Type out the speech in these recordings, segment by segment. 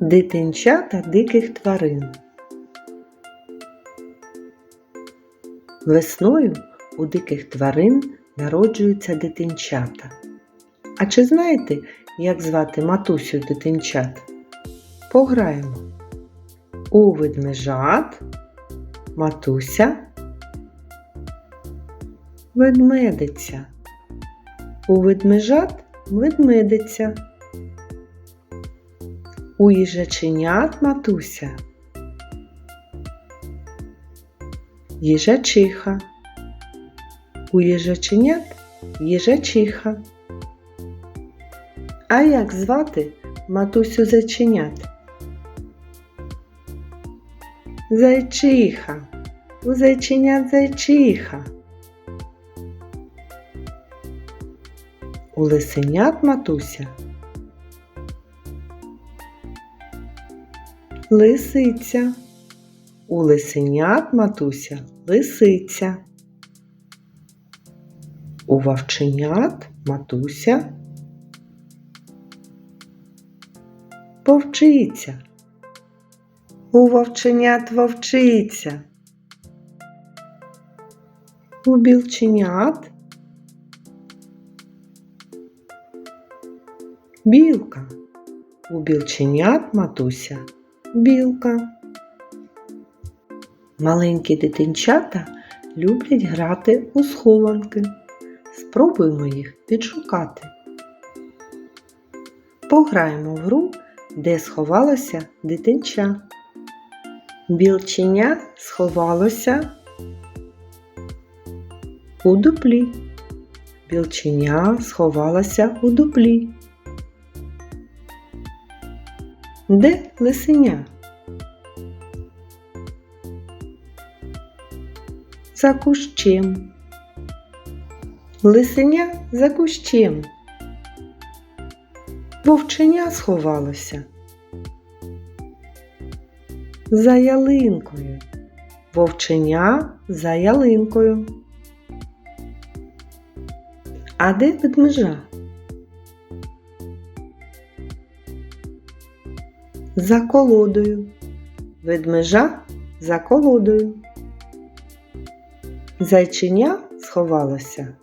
Дитинчата диких тварин. Весною у диких тварин народжуються дитинчата. А чи знаєте, як звати матусю дитинчат? Пограємо. У ведмежат, матуся, ведмедиця. У ведмежат ведмедиця. У матуся. Їжачиха. У їжачиха. А як звати матусю зайченят? Зайчиха. У зайченят зайчиха. У лисенят матуся. Лисиця. У лисенят матуся лисиця. У вовченят матуся. Вовчиця. У вовченят вовчиця. У білченят білка. У білченят матуся білка. Маленькі дитинчата люблять грати у схованки. Спробуємо їх відшукати. Пограємо в гру, де сховалося дитинча. Білченя сховалося у дуплі. Білченя сховалося у дуплі. Де лисеня? За кущем. Лисеня за кущем. Вовченя сховалося. За ялинкою. Вовченя за ялинкою. А де ведмежа? За колодою. Ведмежа за колодою. Зайченя сховалося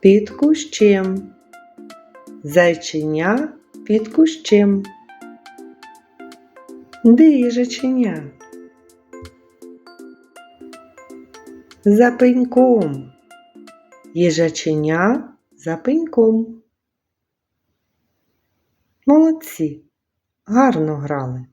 під кущем. Зайченя під кущем. Де їжаченя? За пеньком. Їжаченя за пеньком. Молодці, гарно грали.